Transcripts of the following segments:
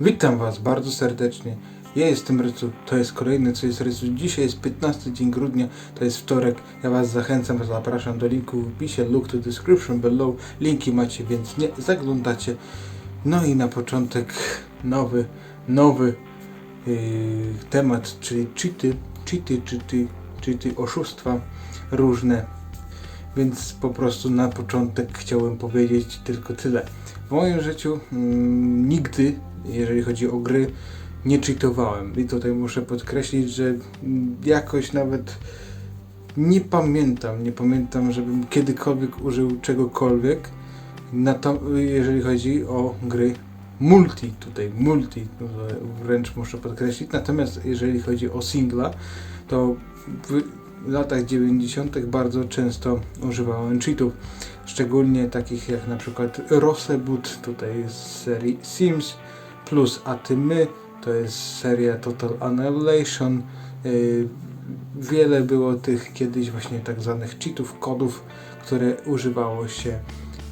Witam Was bardzo serdecznie. Ja jestem Rycu, to jest kolejny co jest Rycu. Dzisiaj jest 15 dzień grudnia, to jest wtorek. Ja Was zachęcam, zapraszam do linku w opisie, look to description below. Linki macie, więc nie zaglądacie. No i na początek nowy, nowy yy, temat, czyli cheaty, cheaty, cheaty, cheaty, oszustwa różne. Więc po prostu na początek chciałem powiedzieć tylko tyle. W moim życiu mm, nigdy, jeżeli chodzi o gry, nie cheatowałem. I tutaj muszę podkreślić, że jakoś nawet nie pamiętam, nie pamiętam, żebym kiedykolwiek użył czegokolwiek, na to, jeżeli chodzi o gry multi, tutaj multi, tutaj wręcz muszę podkreślić. Natomiast jeżeli chodzi o singla, to latach 90. bardzo często używałem cheatów, szczególnie takich jak na przykład Rosebud, tutaj z serii Sims, plus Atymy, to jest seria Total Annihilation. Yy, Wiele było tych kiedyś właśnie tak zwanych cheatów, kodów, które używało się,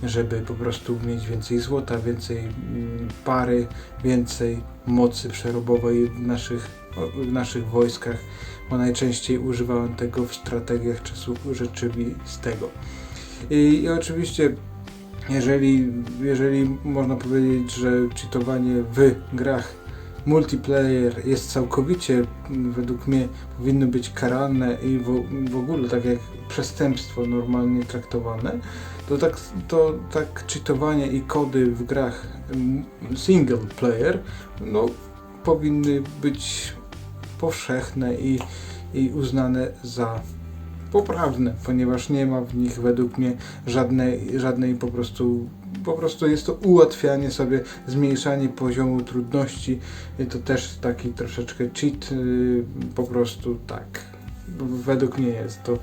żeby po prostu mieć więcej złota, więcej mm, pary, więcej mocy przerobowej w naszych, w naszych wojskach, bo najczęściej używałem tego w strategiach czasu rzeczywistego. I, i oczywiście jeżeli, jeżeli można powiedzieć, że cheatowanie w grach multiplayer jest całkowicie według mnie powinno być karane i w, w ogóle tak jak przestępstwo normalnie traktowane, to tak, to tak cheatowanie i kody w grach single player no, powinny być powszechne i, i uznane za poprawne, ponieważ nie ma w nich według mnie żadnej, żadnej po prostu, po prostu jest to ułatwianie sobie, zmniejszanie poziomu trudności, to też taki troszeczkę cheat, yy, po prostu tak, według mnie jest to.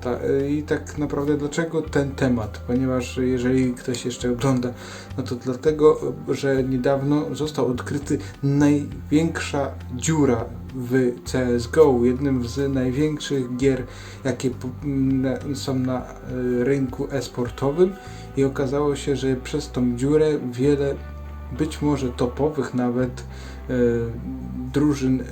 Ta, yy, I tak naprawdę dlaczego ten temat? Ponieważ jeżeli ktoś jeszcze ogląda, no to dlatego, że niedawno został odkryty największa dziura w CSGO, jednym z największych gier, jakie są na y, rynku e-sportowym i okazało się, że przez tą dziurę wiele być może topowych nawet y, drużyn y,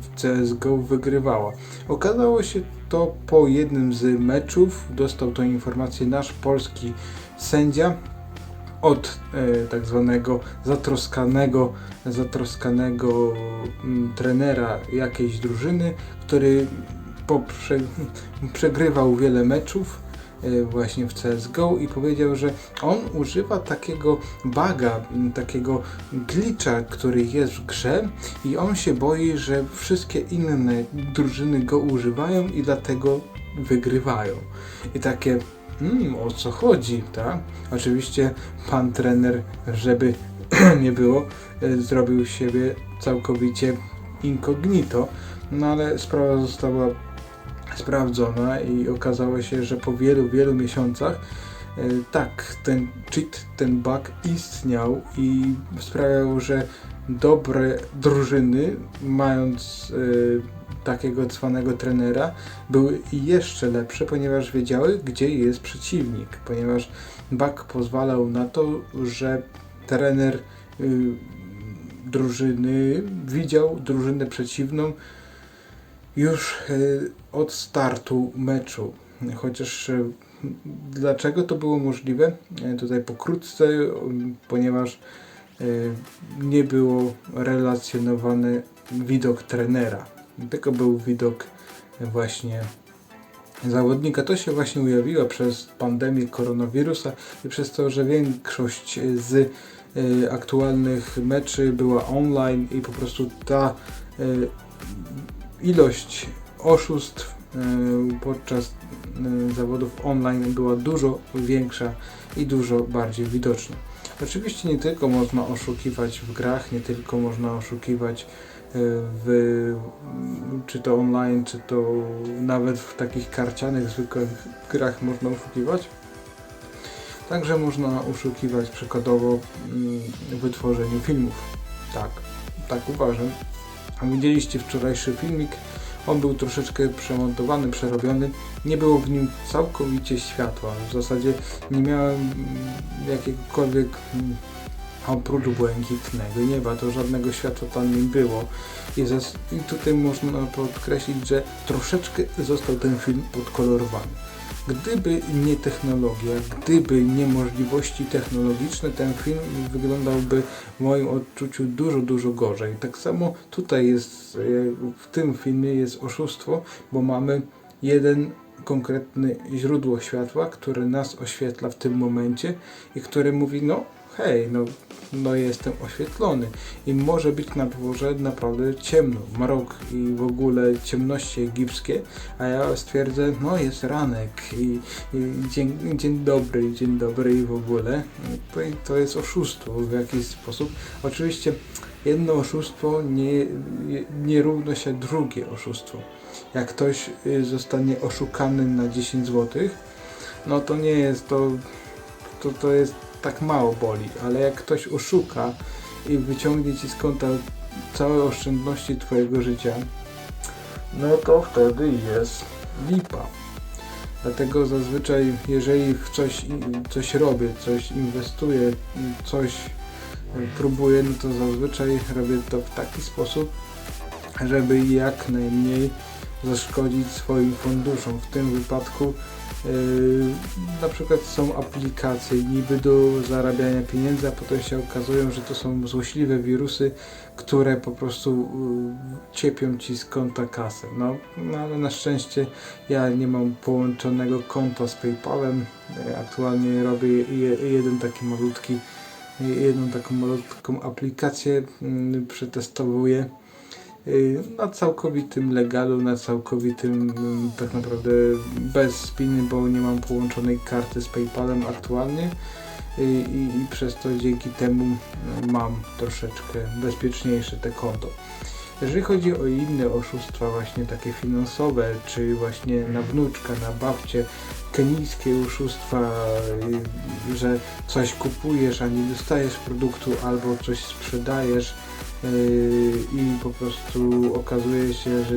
w CSGO wygrywała. Okazało się to po jednym z meczów, dostał tą informację nasz polski sędzia od e, tak zwanego zatroskanego, zatroskanego mm, trenera jakiejś drużyny, który przegrywał wiele meczów właśnie w CSGO i powiedział, że on używa takiego baga, takiego glitcha, który jest w grze i on się boi, że wszystkie inne drużyny go używają i dlatego wygrywają. I takie Hmm, o co chodzi, tak? Oczywiście pan trener, żeby nie było, e, zrobił siebie całkowicie incognito, no ale sprawa została sprawdzona i okazało się, że po wielu, wielu miesiącach e, tak, ten cheat, ten bug istniał i sprawiał, że dobre drużyny, mając e, takiego cwanego trenera, były jeszcze lepsze, ponieważ wiedziały, gdzie jest przeciwnik, ponieważ bug pozwalał na to, że trener y, drużyny widział drużynę przeciwną już y, od startu meczu. Chociaż y, dlaczego to było możliwe? Y, Tutaj pokrótce, ponieważ nie było relacjonowany widok trenera, tylko był widok właśnie zawodnika. To się właśnie ujawiło przez pandemię koronawirusa i przez to, że większość z aktualnych meczy była online i po prostu ta ilość oszustw y, podczas y, zawodów online była dużo większa i dużo bardziej widoczna. Oczywiście nie tylko można oszukiwać w grach, nie tylko można oszukiwać y, w, czy to online, czy to nawet w takich karcianych, zwykłych grach można oszukiwać. Także można oszukiwać przykładowo mm, w wytworzeniu filmów. Tak, tak uważam. Widzieliście wczorajszy filmik. On był troszeczkę przemontowany, przerobiony. Nie było w nim całkowicie światła. W zasadzie nie miałem jakiegokolwiek mm, oprócz błękitnego nieba to żadnego światła tam nie było. I, I tutaj można podkreślić, że troszeczkę został ten film podkolorowany. Gdyby nie technologia, gdyby nie możliwości technologiczne, ten film wyglądałby w moim odczuciu dużo, dużo gorzej. Tak samo tutaj jest, e, w tym filmie jest oszustwo, bo mamy jeden konkretny źródło światła, które nas oświetla w tym momencie i które mówi, no hej, no, no jestem oświetlony i może być na dworze naprawdę ciemno, mrok i w ogóle ciemności egipskie, a ja stwierdzę, no jest ranek i, i dzień, dzień dobry, dzień dobry i w ogóle. To, to jest oszustwo w jakiś sposób. Oczywiście jedno oszustwo nie, nie równa się drugie oszustwo. Jak ktoś y, zostanie oszukany na 10 zł, no to nie jest to, to, to jest tak mało boli, ale jak ktoś oszuka i wyciągnie ci z konta całe oszczędności twojego życia, no to wtedy jest lipa. Dlatego zazwyczaj, jeżeli w coś, coś robię, coś inwestuję, coś próbuję, no to zazwyczaj robię to w taki sposób, żeby jak najmniej zaszkodzić swoim funduszom. W tym wypadku na przykład są aplikacje niby do zarabiania pieniędzy, a potem się okazują, że to są złośliwe wirusy, które po prostu yy, ciepią ci z konta kasę. No, no ale na szczęście ja nie mam połączonego konta z PayPalem. Yy, Aktualnie robię je, jeden taki malutki, jedną taką malutką aplikację, yy, przetestowuję na całkowitym legalu, na całkowitym mm, tak naprawdę bez spiny, bo nie mam połączonej karty z PayPalem aktualnie i, i, i przez to dzięki temu mm, mam troszeczkę bezpieczniejsze te konto. Jeżeli chodzi o inne oszustwa właśnie takie finansowe, czy właśnie na wnuczka, na babcie, kenijskie oszustwa, y, że coś kupujesz, a nie dostajesz produktu, albo coś sprzedajesz, Yy, i po prostu okazuje się, że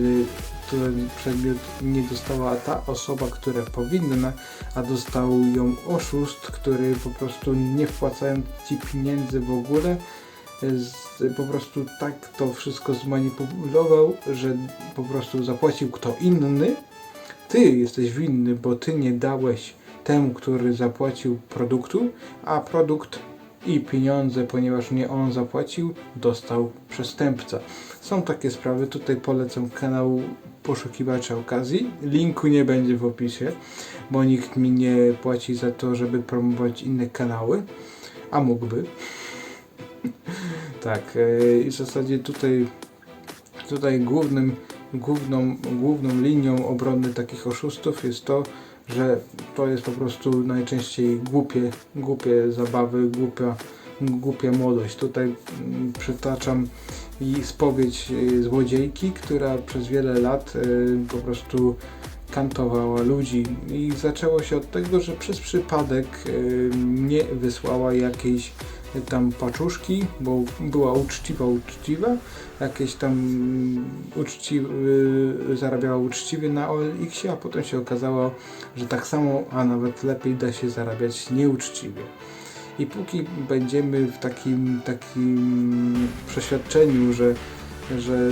ten przedmiot nie dostała ta osoba, która powinna, a dostał ją oszust, który po prostu nie wpłacając ci pieniędzy w ogóle, z, po prostu tak to wszystko zmanipulował, że po prostu zapłacił kto inny. Ty jesteś winny, bo ty nie dałeś temu, który zapłacił produktu, a produkt i pieniądze, ponieważ nie on zapłacił, dostał przestępca. Są takie sprawy, tutaj polecam kanał poszukiwacza okazji. Linku nie będzie w opisie, bo nikt mi nie płaci za to, żeby promować inne kanały, a mógłby. tak, e, i w zasadzie tutaj, tutaj głównym, główną, główną linią obrony takich oszustów jest to, że to jest po prostu najczęściej głupie, głupie zabawy, głupia, głupia młodość. Tutaj mm, przytaczam i spowiedź y, złodziejki, która przez wiele lat y, po prostu kantowała ludzi i zaczęło się od tego, że przez przypadek nie wysłała jakiejś tam paczuszki, bo była uczciwa, uczciwa, jakieś tam uczciwy, zarabiała uczciwie na OLX-ie, a potem się okazało, że tak samo, a nawet lepiej da się zarabiać nieuczciwie. I póki będziemy w takim, takim przeświadczeniu, że, że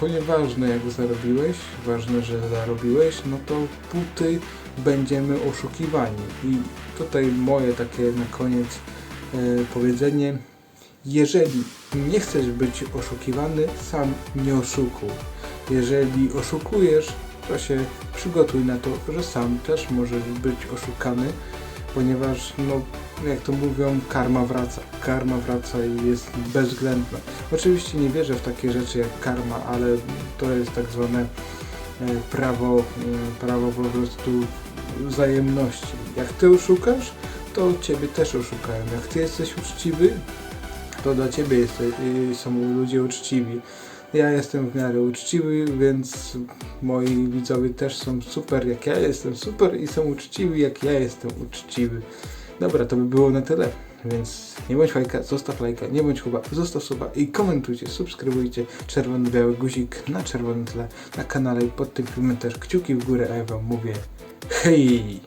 to nieważne jak zarobiłeś, ważne, że zarobiłeś, no to póty będziemy oszukiwani. I tutaj moje takie na koniec powiedzenie, jeżeli nie chcesz być oszukiwany, sam nie oszukuj. Jeżeli oszukujesz, to się przygotuj na to, że sam też możesz być oszukany, ponieważ, no, jak to mówią, karma wraca. Karma wraca i jest bezwzględna. Oczywiście nie wierzę w takie rzeczy jak karma, ale to jest tak zwane e, prawo, e, prawo po prostu wzajemności. Jak ty oszukasz, to ciebie też oszukają. Jak ty jesteś uczciwy, to dla ciebie jest, y, są ludzie uczciwi. Ja jestem w miarę uczciwy, więc moi widzowie też są super jak ja jestem super i są uczciwi jak ja jestem uczciwy. Dobra, to by było na tyle. Więc nie bądź fajka, zostaw lajka, nie bądź chyba, zostaw suba i komentujcie, subskrybujcie czerwony biały guzik na czerwonym tle na kanale i pod tym filmem też kciuki w górę, a ja wam mówię hej!